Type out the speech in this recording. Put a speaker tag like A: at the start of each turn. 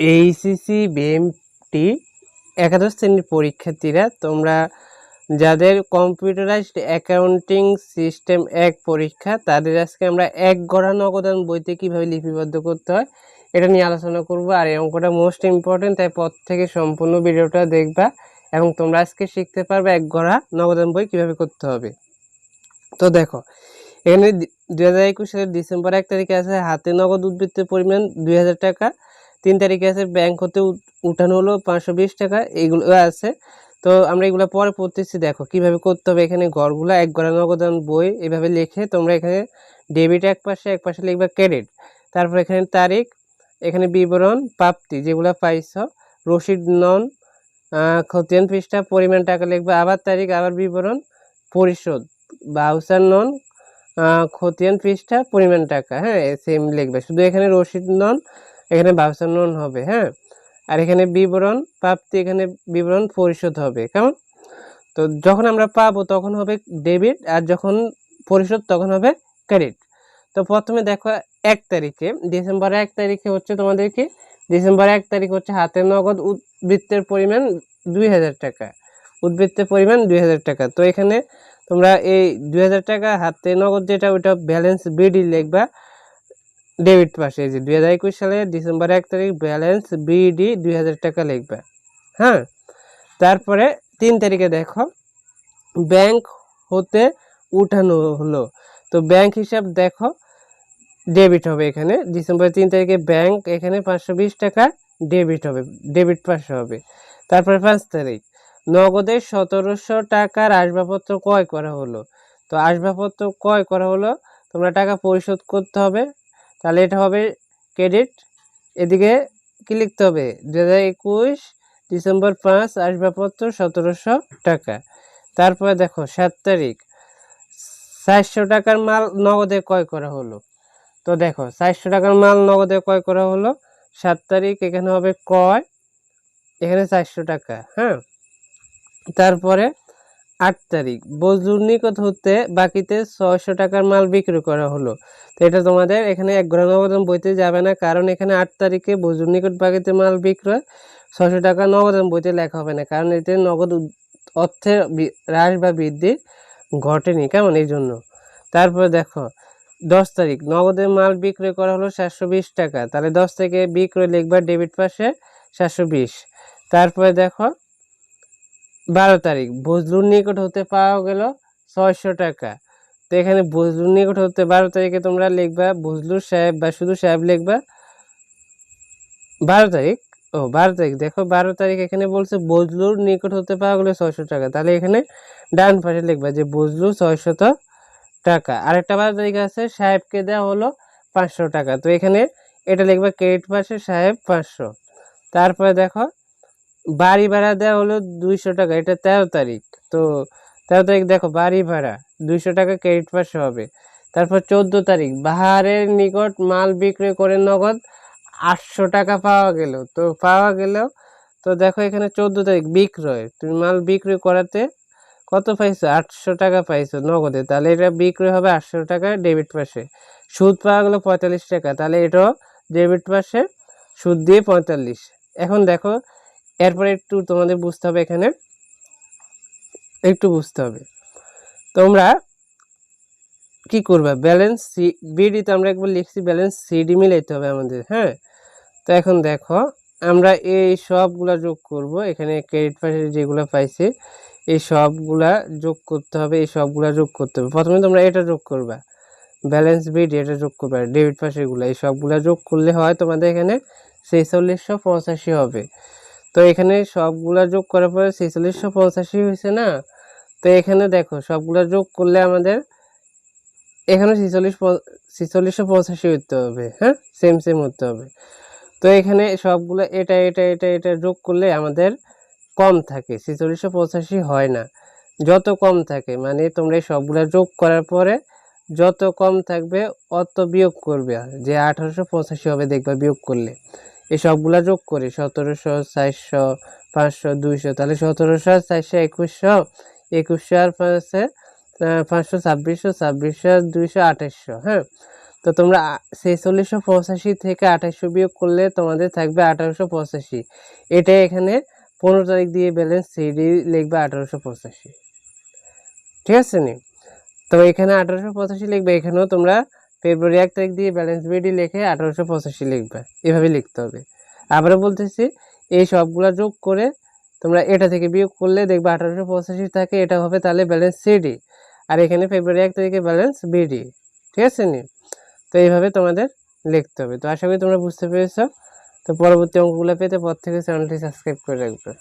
A: HSC BMT একাদশ শ্রেণির পরীক্ষার্থীরা, তোমরা যাদের কম্পিউটারাইজড অ্যাকাউন্টিং সিস্টেম এক পরীক্ষা, তাদের আজকে আমরা এক গড়া নগদান বইতে কীভাবে লিপিবদ্ধ করতে হয়, এটা নিয়ে আলোচনা করব। আর এই অঙ্কটা মোস্ট ইম্পর্টেন্ট তাই পর থেকে সম্পূর্ণ ভিডিওটা দেখবা এবং তোমরা আজকে শিখতে পারবে এক গড়া নগদান বই কীভাবে করতে হবে। তো দেখো, এখানে দু হাজার একুশ সালের ডিসেম্বর এক তারিখে আছে হাতে নগদ উদ্বৃত্তের পরিমাণ দুই হাজার টাকা। তিন তারিখে আছে ব্যাংক হতে উঠানো হলো পাঁচশো বিশ টাকা এইগুলো আছে। তো আমরা এগুলো পরে পড়তেছি, দেখো কীভাবে করতে হবে। এখানে ঘরগুলো এক গড়া নগদান বই, এভাবে লিখে তোমরা এখানে ডেবিট এক পাশে এক পাশে লিখবা ক্রেডিট তারপর এখানে তারিখ, এখানে বিবরণ, প্রাপ্তি যেগুলো পাইছ, রসিদ নন খতিয়ান পৃষ্ঠা, পরিমাণ টাকা লিখবে, আবার তারিখ, আবার বিবরণ, পরিশোধ বাউচার নন খতিয়ান পৃষ্ঠা, পরিমাণ টাকা হ্যাঁ সেম লিখবে। শুধু এখানে রসিদ নন এখানে বাউচার নন হবে হ্যাঁ? আর এখানে বিবরণ প্রাপ্তি, এখানে বিবরণ পরিশোধ হবে, কেমন? তো যখন আমরা পাবো তখন হবে ডেবিট, আর যখন পরিশোধ তখন হবে ক্রেডিট। তো প্রথমে দেখো এক তারিখে, ডিসেম্বর এক তারিখে হচ্ছে তোমাদেরকে ডিসেম্বর এক তারিখ হচ্ছে হাতে নগদ উদ্বৃত্তের পরিমাণ দুই হাজার টাকা। উদ্বৃত্তের পরিমাণ দুই হাজার টাকা। তো এখানে তোমরা এই দুই হাজার টাকা হাতে নগদ যেটা, ওইটা ব্যালেন্স বিডি লিখবা। ডেবিট পাশে যে দুই হাজার একুশ সালে ডিসেম্বর এক তারিখ ব্যালেন্স বিডি দুই হাজার টাকা লিখবে। হ্যাঁ? তারপরে তিন তারিখে দেখো, ব্যাংক হতে উঠানো হলো। তো ব্যাংক হিসাব দেখো, ডেবিট হবে এখানে। ডিসেম্বর তিন তারিখে ব্যাংক এখানে পাঁচশো বিশ টাকা, ডেবিট হবে, ডেবিট পাঁচশো হবে। তারপরে পাঁচ তারিখ, নগদে সতেরোশো টাকার আসবাবপত্র ক্রয় করা হলো। তো আসবাবপত্র ক্রয় করা হলো, তোমরা টাকা পরিশোধ করতে হবে। তাহলে এটা হবে ক্রেডিট এদিকে কি লিখতে হবে? দু হাজার একুশ, ডিসেম্বর পাঁচ, আসবাবপত্র সতেরোশো টাকা। তারপরে দেখো, সাত তারিখ। চারশো টাকার মাল নগদে ক্রয় করা হলো। তো দেখো, চারশো টাকার মাল নগদে ক্রয় করা হলো। সাত তারিখ, এখানে হবে ক্রয়। এখানে চারশো টাকা হ্যাঁ? তারপরে আট তারিখ। বজলুর নিকট হতে বাকিতে ছয়শো টাকার মাল বিক্রি করা হলো। তো এটা তোমাদের এখানে এক গ্রাম নগদান বইতে যাবে না, কারণ এখানে আট তারিখে বজলুর নিকট বাকিতে মাল বিক্রয়, ছয়শো টাকা নগদান বইতে লেখা হবে না, কারণ এতে নগদ অর্থের হ্রাস বা বৃদ্ধি ঘটেনি, কেমন এই জন্য? তারপরে দেখো, দশ তারিখ, নগদে মাল বিক্রয় করা হলো সাতশো বিশ টাকা, তাহলে দশ থেকে বিক্রয় লিখবা ডেবিট পাশে সাতশো বিশ। তারপরে দেখো বারো তারিখ বজলুর নিকট হতে পাওয়া গেল ছয়শো টাকা। তো এখানে বজলুর নিকট হতে বারো তারিখে তোমরা লিখবা বজলুর সাহেব বা শুধু সাহেব লিখবা, বারো তারিখ, ও বারো তারিখ, দেখো বারো তারিখ এখানে বলছে বজলুর নিকট হতে পাওয়া গেলো ছয়শো টাকা। তাহলে এখানে ডান পাশে লিখবা যে বজলু ছয়শত টাকা। আরেকটা বারো তারিখ আছে, সাহেবকে দেওয়া হলো পাঁচশো টাকা। তো এখানে এটা লিখবা ক্রেডিট পাশে সাহেব পাঁচশো। তারপরে দেখো বাড়ি ভাড়া দেওয়া হলো দুইশো টাকা, এটা তেরো তারিখ। তো তেরো তারিখ দেখো, বাড়ি ভাড়া, দুইশো টাকা ক্রেডিট পাশে হবে। তারপর চোদ্দ তারিখ, বাহারের নিকট মাল বিক্রয় করে নগদ আটশো টাকা পাওয়া গেল। তো পাওয়া গেল, তো দেখো এখানে চোদ্দ তারিখ, বিক্রয়। তুমি মাল বিক্রয় করাতে কত পাইছো? আটশো টাকা পাইছো নগদে। তাহলে এটা বিক্রয় হবে আটশো টাকা ডেবিট পাশে সুদ পাওয়া গেলো পঁয়তাল্লিশ টাকা, তাহলে এটাও ডেবিট পাশে সুদ দিয়ে পঁয়তাল্লিশ। এখন দেখো এরপরে একটু তোমাদের বুঝতে হবে এখানে। একটু বুঝতে হবে। তোমরা কি করবা? ব্যালেন্স সি বিডিতে আমরা একবার লিখছি ব্যালেন্স সিডি মিলাইতে হবে আমাদের হ্যাঁ? তো এখন দেখো, আমরা এই সবগুলা যোগ করব। এখানে ক্রেডিট পাশে যেগুলো পাইছি, এই সবগুলা যোগ করতে হবে, এই সবগুলা যোগ করতে হবে। প্রথমে তোমরা এটা যোগ করবা। ব্যালেন্স বিডি এটা যোগ করবা। ডেবিট পাশেগুলো, এই সবগুলা যোগ করলে হয় তোমাদের এখানে ছেচল্লিশশো পঁচাশি হবে। তো এখানে সবগুলা যোগ করার পরে ছেচল্লিশশো পঁচাশি হয়েছে না? তো এখানে দেখো, সবগুলা যোগ করলে আমাদের এখানে ছেচল্লিশ ছেচল্লিশশো পঁচাশি হতে হবে হ্যাঁ? সেম সেম হতে হবে। তো এখানে সবগুলো এটা এটা এটা এটা যোগ করলে আমাদের কম থাকে, ছেচল্লিশশো পঁচাশি হয় না। যত কম থাকে মানে তোমরা এই সবগুলা যোগ করার পরে যত কম থাকবে, অত বিয়োগ করবে, যে আঠারোশো পঁচাশি হবে দেখবা বিয়োগ করলে। এই সবগুলা যোগ করি, সতেরোশো, চারশো, পাঁচশো, দুইশো, তাহলে সতেরোশো, চারশো, একুশশো একুশশো আর পাঁচশো পাঁচশো, ছাব্বিশশো ছাব্বিশশো, দুইশো, আঠাশশো হ্যাঁ? তো তোমরা ছেচল্লিশশো পঁচাশি থেকে আঠাশশো বিয়োগ করলে তোমাদের থাকবে আঠারোশো পঁচাশি। এটা এখানে পনেরো তারিখ দিয়ে ব্যালেন্স সিডি লিখবে আঠারোশো পঁচাশি। ঠিক আছে নি? তো এখানে আঠারোশো পঁচাশি লিখবে, এখানেও তোমরা ফেব্রুয়ারি এক তারিখ দিয়ে ব্যালেন্স বিডি লিখে আঠারোশো পঁচাশি লিখবে। এভাবে লিখতে হবে। আবারও বলতেছি, এই সবগুলা যোগ করে তোমরা এটা থেকে বিয়োগ করলে দেখবে আঠারোশো পঁচাশি থাকে, এটা হবে তাহলে ব্যালেন্স সিডি আর এখানে ফেব্রুয়ারি এক তারিখে ব্যালেন্স বিডি ঠিক আছে নি? তো এইভাবে তোমাদের লিখতে হবে। তো আশা করি তোমরা বুঝতে পেরেছ। তো পরবর্তী অঙ্কগুলো পেতে পর থেকে চ্যানেলটি সাবস্ক্রাইব করে রাখবে।